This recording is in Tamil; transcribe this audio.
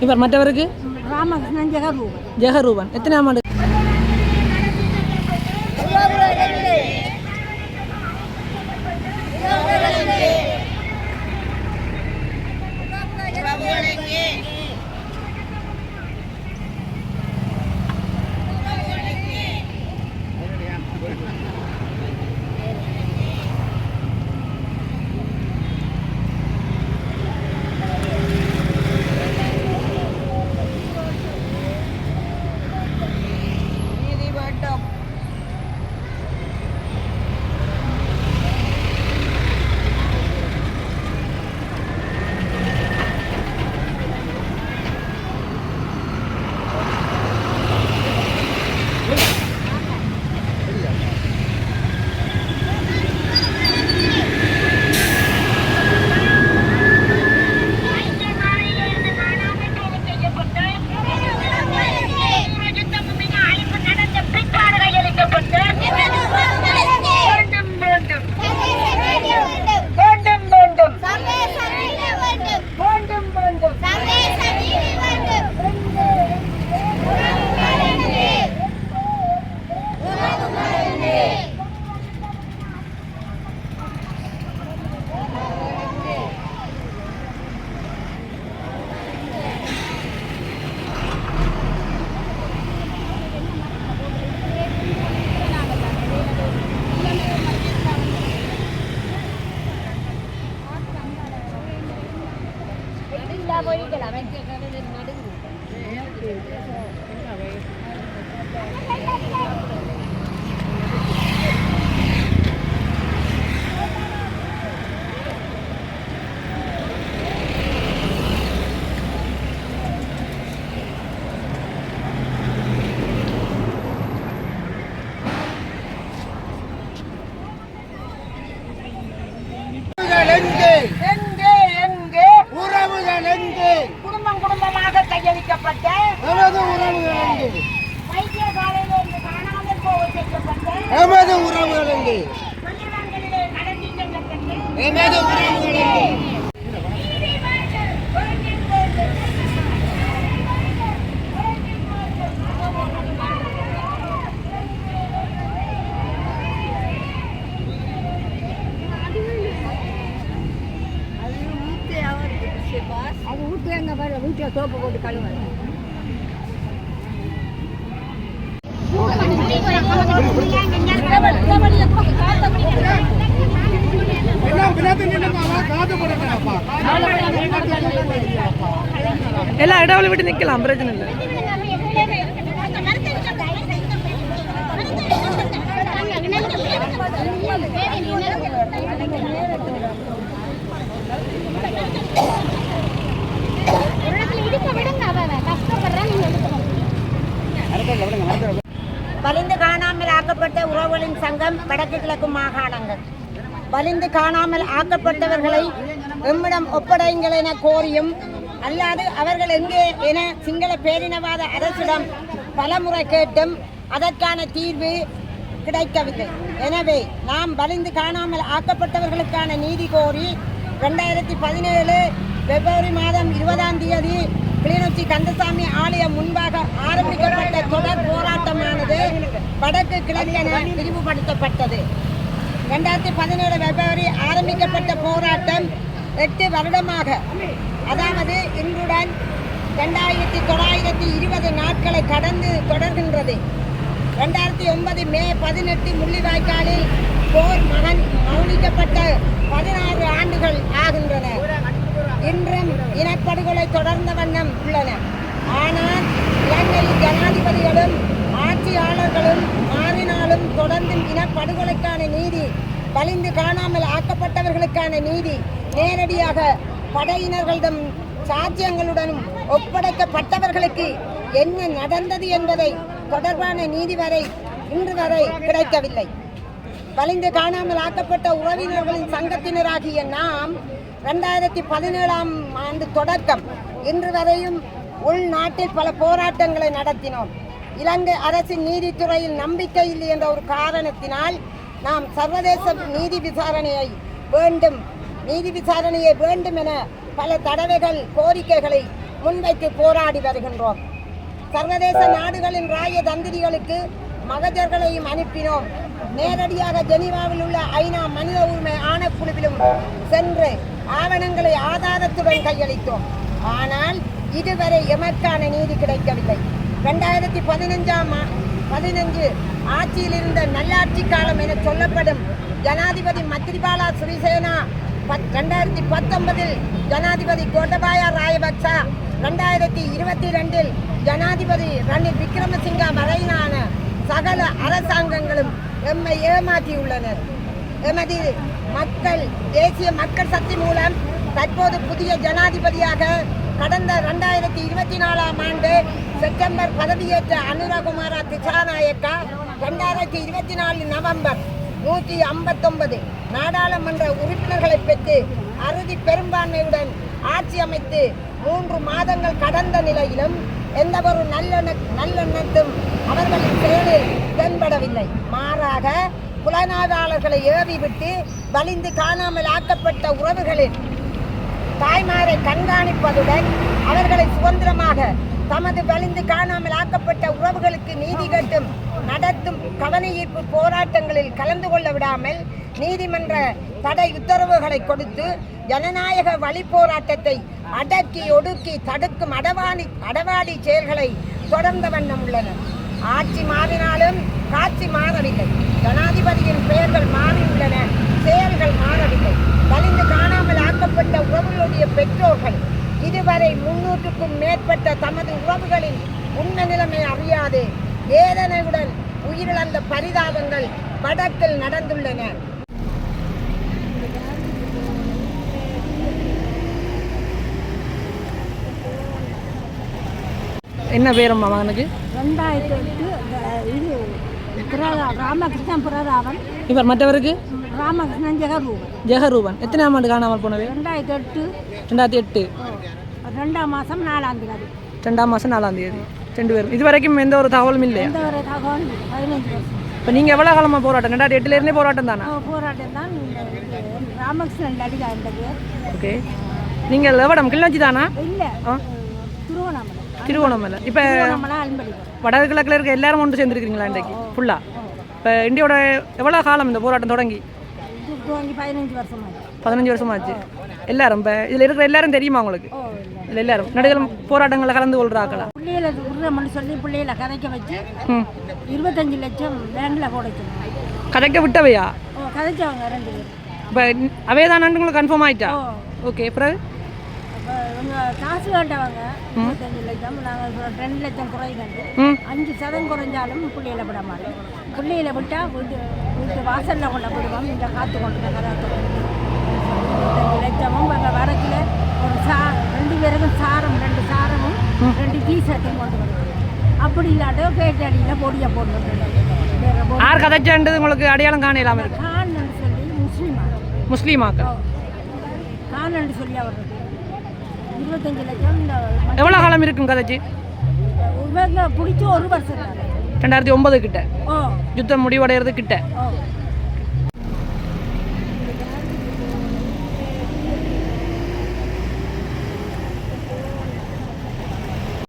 இவர் மற்றவருக்கு? ராமகிருஷ்ணன் ஜெகரூபன். ஜெகரூபன். எத்தனாம் ஆண்டு? குடும்பமாக கையளிக்கப்பட்ட எமது உறவுகள் எங்கே வைத்தியசாலையில் இருந்து காணாமல் போக செய்யப்பட்ட எமது உறவுகள் எங்கே மனிதர்களிலே கடத்தி செல்லப்பட்ட எமது உறவுகள் எங்கே நீதி வேண்டும், வேண்டும், வேண்டும். அது வீட்டு எங்க பாரு வீட்டில் சோப்பு போட்டு கழுவ எல்லாம் இடவுல விட்டு நிக்கலாம் பிரச்சனை இல்லை வலிந்து காணாமல் ஆக்கப்பட்ட தமிழகம் வடக்கு கிழக்கு மாகாணங்கள். வலிந்து காணாமல் ஆக்கப்பட்டவர்களை எம்மிடம் ஒப்படைங்கள் என கோரியும் அல்லாது அவர்கள் எங்கே என சிங்கள பேரினவாத அரசிடம் பலமுறை கேட்டும் அதற்கான தீர்வு கிடைக்கவில்லை. எனவே நாம் வலிந்து காணாமல் ஆக்கப்பட்டவர்களுக்கான நீதி கோரி ரெண்டாயிரத்தி பதினேழு பிப்ரவரி மாதம் இருபதாம் தேதி கிளிநொச்சி கந்தசாமி ஆலயம் முன்பாக ஆரம்பிக்கப்பட்ட வடக்கு கிழக்கென விரிவுபடுத்தப்பட்டது ரெண்டாயிரத்தி பதினேழு பிப்ரவரி ஆரம்பிக்கப்பட்ட போராட்டம் எட்டு வருடமாக. அதாவது இன்றுடன் ரெண்டாயிரத்தி தொள்ளாயிரத்தி இருபது நாட்களை கடந்து தொடர்கின்றது. ரெண்டாயிரத்தி ஒன்பது மே பதினெட்டு முள்ளிவாய்க்காலில் போர் மகன் மௌனிக்கப்பட்ட பதினாறு ஆண்டுகள் ஆகின்றன. இன்றும் இனப்படுகொலை தொடர்ந்த வண்ணம் உள்ளன. ஆனால் இலங்கையில் ஜனாதிபதிகளும் இனப்படுகொலைக்கான நீதி வலிந்து காணாமல் ஆக்கப்பட்டவர்களுக்கான நீதி நேரடியாக படையினர்களிடம் சாட்சியங்களுடனும் ஒப்படைக்கப்பட்டவர்களுக்கு என்ன நடந்தது என்பதை தொடர்பான நீதி வரை இன்று வரை கிடைக்கவில்லை. வலிந்து காணாமல் ஆக்கப்பட்ட உறவினர்களின் சங்கத்தினராகிய நாம் ரெண்டாயிரத்தி பதினேழாம் ஆண்டு தொடக்கம் இன்று வரையும் உள்நாட்டில் பல போராட்டங்களை நடத்தினோம். இலங்கை அரசின் நீதித்துறையில் நம்பிக்கை இல்லை என்ற ஒரு காரணத்தினால் நாம் சர்வதேச நீதி விசாரணையை வேண்டும். நீதி விசாரணையை வேண்டும் என பல தடவைகள் கோரிக்கைகளை முன்வைத்து போராடி வருகின்றோம். சர்வதேச நாடுகளின் ராய தந்திரிகளுக்கு மகஜர்களையும் அனுப்பினோம். நேரடியாக ஜெனீவாவில் உள்ள ஐநா மனித உரிமை ஆணைக்குழுவிலும் சென்று ஆவணங்களை ஆதாரத்துடன் கையளித்தோம். ஆனால் இதுவரை எமக்கான நீதி கிடைக்கவில்லை. ரெண்டாயிரத்தி பதினஞ்சாம் பதினஞ்சு ஆட்சியில் இருந்த நல்லாட்சி காலம் என சொல்லப்படும் ஜனாதிபதி மத்ரிபாலா சிறிசேனா பத்- ரெண்டாயிரத்தி பத்தொன்பதில் ஜனாதிபதி கோட்டபாயா ராயபக்சா ரெண்டாயிரத்தி இருபத்தி ரெண்டில் ஜனாதிபதி ரணில் விக்ரமசிங்கா வரையிலான சகல அரசாங்கங்களும் எம்மை ஏமாற்றியுள்ளனர். எமது மக்கள் தேசிய மக்கள் சக்தி மூலம் தற்போது புதிய ஜனாதிபதியாக கடந்த ரெண்டாயிரத்தி இருபத்தி நாலாம் ஆண்டு செப்டம்பர் பதவியேற்ற அனுரகுமாரா திசாநாயக்கா ரெண்டாயிரத்தி இருபத்தி நாலு நவம்பர் நூற்றி ஐம்பத்தொன்பது நாடாளுமன்ற உறுப்பினர்களை பெற்று அறுதி பெரும்பான்மையுடன் ஆட்சி அமைத்து மூன்று மாதங்கள் கடந்த நிலையிலும் எந்த ஒரு நல்லெண்ண நல்லெண்ணத்தும் அவர்களின் செயலில் தென்படவில்லை. மாறாக புலனாய்வாளர்களை ஏவிவிட்டு வலிந்து காணாமல் ஆக்கப்பட்ட உறவுகளின் தாய்மாரை கண்காணிப்பதுடன் அவர்களை சுதந்திரமாக தமது வலிந்து காணாமல் ஆக்கப்பட்ட உறவுகளுக்கு நீதி கட்டும் நடத்தும் கவன ஈர்ப்பு போராட்டங்களில் கலந்து கொள்ள விடாமல் நீதிமன்ற தடை உத்தரவுகளை கொடுத்து ஜனநாயக வழி போராட்டத்தை அடக்கி ஒடுக்கி தடுக்கும் அடவாணி அடவாடி செயல்களை தொடர்ந்த வண்ணம் உள்ளனர் ஆட்சி மாறினாலும் காட்சி மாறவில்லை. ஜனாதிபதியின் பெயர்கள் மாறியுள்ளன செயல்கள் மாறவில்லை. வலிந்து காணாமல் ஆக்கப்பட்ட உறவுகளுடைய பெற்றோர்கள் இதுவரை முன்னூற்றுக்கும் மேற்பட்ட தமது உறவுகளின் உண்மை நிலைமை அறியாது. வேதனையுடன் உயிரிழந்த பரிதாபங்கள் வடக்கில் நடந்துள்ளன. என்ன பேரம்மா மகனுக்கு? ரெண்டாயிரத்தி எட்டு அஹ், இது பிரதா ராமகிருஷ்ணன் பிரதாபன் இவர் மற்றவருக்கு? ராமகிருஷ்ணன் ஜெகரூபன் ஜெகரூபன் எத்தனை ஆண்டு காணாமல் போனவே ரெண்டாயிரத்தி எட்டு. ரெண்டாயிரத்தி எட்டு. ரெண்டாம் மாதம் நாலாம் தேதி. ரெண்டாம் மாதம் நாலாம் தேதி. ரெண்டு பேரும். இது வரைக்கும் எந்த ஒரு தகவலும் இல்லையா? எந்த ஒரு தகவல் இல்லை. பதினஞ்சு வருஷம். இப்போ நீங்கள் எவ்வளோ காலமாக போராட்டம்? ரெண்டாயிரத்தி எட்டுலேருந்தே போராட்டம் தானா? போராட்டம் தான். ராமகிருஷ்ணன் அடிதா இருந்தது ஓகே. நீங்கள் எவ்வளோ கிளிநொச்சி தானா? இல்லை. திருவண்ணாமலை. திருவோணமலை இப்போ திருவண்ணாமலை அன்பளிப்பு வடக்கு கிழக்கில் இருக்க எல்லாரும் ஒன்று சேர்ந்துருக்கீங்களா இன்றைக்கு? ஃபுல்லாக இப்போ இந்தியோட எவ்வளோ காலம் இந்த போராட்டம் தொடங்கி? பதினஞ்சு வருஷமாச்சு. பதினஞ்சு வருஷமாச்சு. எல்லாரும் இப்போ இதில் இருக்கிற எல்லாரும் தெரியுமா உங்களுக்கு? இதில் எல்லாரும். நடுகளும் போராட்டங்களில் கலந்து கொள்றாங்களா பிள்ளைகளை விடுறோம்னு சொல்லி பிள்ளைகளை கதைக்க வச்சு இருபத்தஞ்சு லட்சம் பேங்கில் போட கதைக்க விட்டவையா? கதைச்சவங்க ரெண்டு பேர். இப்போ அவே தான் உங்களுக்கு கன்ஃபார்ம் ஆயிட்டா? ஓகே பிறகு? காசு கேட்டவங்க இருபத்தஞ்சு லட்சம் நாங்கள் ரெண்டு லட்சம் குறையிட்டு ம். அஞ்சு சதம் குறைஞ்சாலும் பிள்ளைகளை விட மாட்டோம். பிள்ளைகளை விட்டால் வீட்டு வீட்டு வாசலில் கொண்டு விடுவோம். இந்த காற்று கொண்டு இருபத்தஞ்சு லட்சமும் எங்கள் வரக்கில் ஒரு சா ரெண்டு பேருக்கும் சாரம் ரெண்டு சாரமும் ரெண்டு டீ ஷர்ட்டும் கொண்டு வருவோம் அப்படி இல்லாட்டோ கேட்டடியில் பொடியை போட்டு யார் கதைச்சான்றது உங்களுக்கு அடையாளம் காண இல்லாமல் கான்னு சொல்லி முஸ்லீமா முஸ்லீமாக்கள். கான்னு சொல்லி அவருக்கு இருபத்தஞ்சு லட்சம் இந்த எவ்வளோ காலம் இருக்கும் கதைச்சு? பிடிச்ச ஒரு வருஷம் ரெண்டாயிரத்தி ஒன்பது கிட்ட. யுத்தம் முடிவடைகிறது கிட்ட.